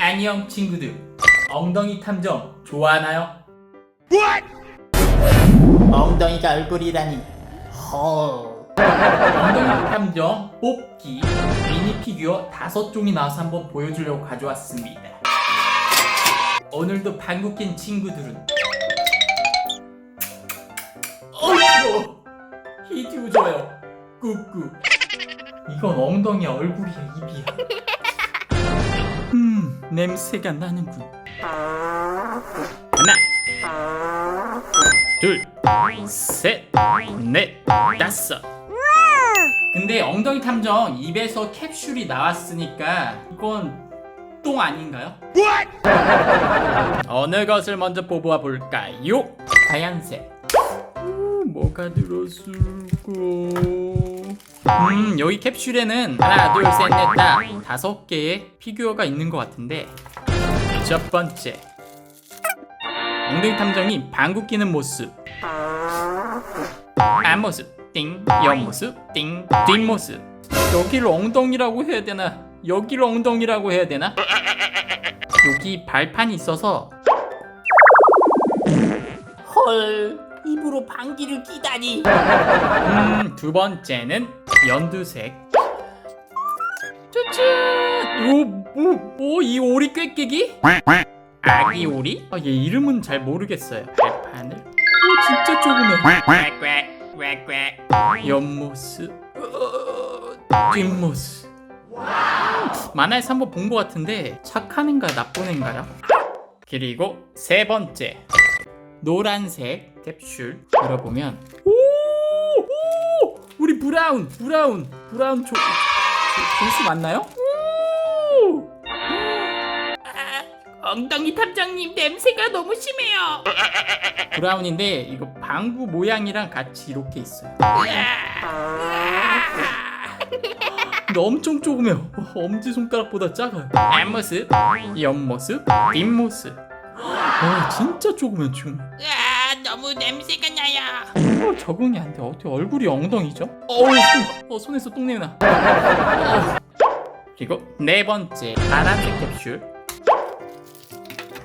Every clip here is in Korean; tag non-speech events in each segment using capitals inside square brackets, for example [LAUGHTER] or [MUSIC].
안녕 친구들. 엉덩이 탐정 좋아하나요? 엉덩이가 얼굴이라니. 헐. 엉덩이 탐정 뽑기 미니 피규어 다섯 종이 나와서 한번 보여주려고 가져왔습니다. 오늘도 방구 낀 친구들은 어이구 히튜브 좋아요. 꾹꾹 이건 엉덩이야 얼굴이야 입이야 음 냄새가 나는군 하나 둘셋넷 다섯 근데 엉덩이 탐정 입에서 캡슐이 나왔으니까 이건 똥 아닌가요? 어느 것을 먼저 뽑아 볼까요? 하얀색 음, 뭐가 들었을까? 음 여기 캡슐에는 하나 둘 셋 넷 다 다섯 개의 피규어가 있는 것 같은데 첫 번째. 엉덩이 탐정이 방구 끼는 모습. 앞모습 띵. 옆모습 띵. 뒷모습. 여기를 엉덩이라고 해야 되나? 여기를 엉덩이라고 해야 되나? 여기 발판이 있어서 헐 입으로 방귀를 끼다니. 음 두 번째는 연두색 짜잔 오뭐이 오리 꾀깨기 아기 오리? 아, 얘 이름은 잘 모르겠어요. 발판을. 오, 진짜 조그매. 꽥꽥꽥꽥. 옆모습. 어, 뒷모습. 만화에서 한번 본 것 같은데 착한 애인가요? 나쁜 애인가요? 그리고 세 번째 노란색 캡슐 열어보면 오, 오 우리 브라운 브라운 브라운 조 조- 조수 맞나요? 오! 엉덩이 탐정님 냄새가 너무 심해요. 브라운인데 이거 방구 모양이랑 같이 이렇게 있어요. 근데 엄청 조그매요. 엄지 손가락보다 작아요. 앞모습, 옆모습, 뒷모습. 와 진짜 조그매 지금. 아, 너무 냄새가 나요. 어, 적응이 안 돼. 어떻게 얼굴이 엉덩이죠? 어우, 손, 어, 손에서 똥냄새 나. 어. 그리고 네 번째 파란색 캡슐.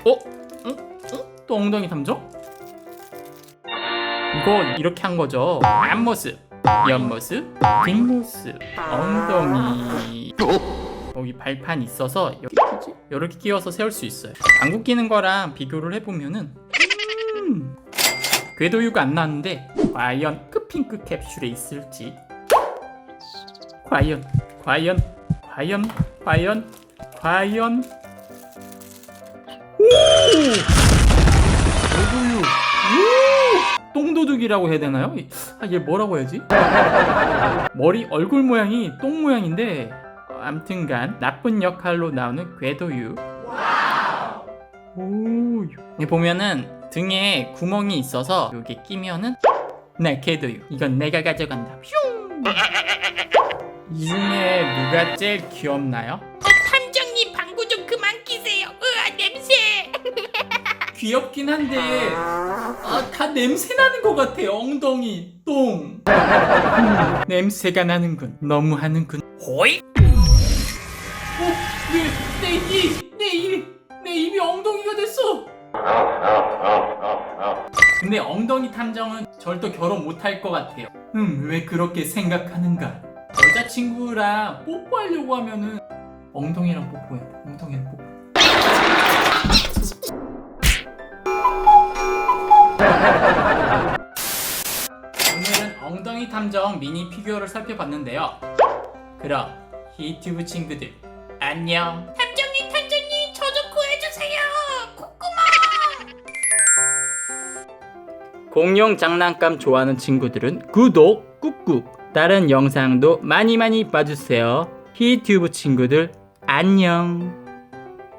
어? 응? 응? 또 엉덩이 탐정? 이거 이렇게 한 거죠. 앞모습, 옆모습, 뒷모습, 엉덩이. 여기 발판 있어서 여기? 이렇게 끼워서 세울 수 있어요. 방구 끼는 거랑 비교를 해보면은 음, 궤도유가 안 나왔는데 과연 크핑크 캡슐에 있을지. 과연 과연 과연 과연 과연. 오! 궤도유. 오! 똥도둑이라고 해야 되나요? 아 얘 뭐라고 해야지? 머리 얼굴 모양이 똥 모양인데 어, 암튼간 나쁜 역할로 나오는 궤도유. 오, 보면은 등에 구멍이 있어서 여기 끼면은 네 개도요. 이건 내가 가져간다. 슝. 이 중에 누가 제일 귀엽나요? 어, 탐정님 방구 좀 그만 끼세요. 으아, 냄새. [LAUGHS] 귀엽긴 한데 아, 다 냄새 나는 것 같아요. 엉덩이, 똥. 음, 냄새가 나는군. 너무 하는군. 호이? 어, 내, 내 입, 내 입, 내 입이 엉덩이가 됐어. 근데 엉덩이 탐정은 절대 결혼 못할 것 같아요. 음, 왜 그렇게 생각하는가? 여자친구랑 뽀뽀하려고 하면은 엉덩이랑 뽀뽀해. 엉덩이랑 뽀뽀. 오늘은 엉덩이 탐정 미니 피규어를 살펴봤는데요. 그럼 히튜브 친구들 안녕. 공룡 장난감 좋아하는 친구들은 구독 꾹꾹 다른 영상도 많이 많이 봐주세요. 히튜브 친구들 안녕.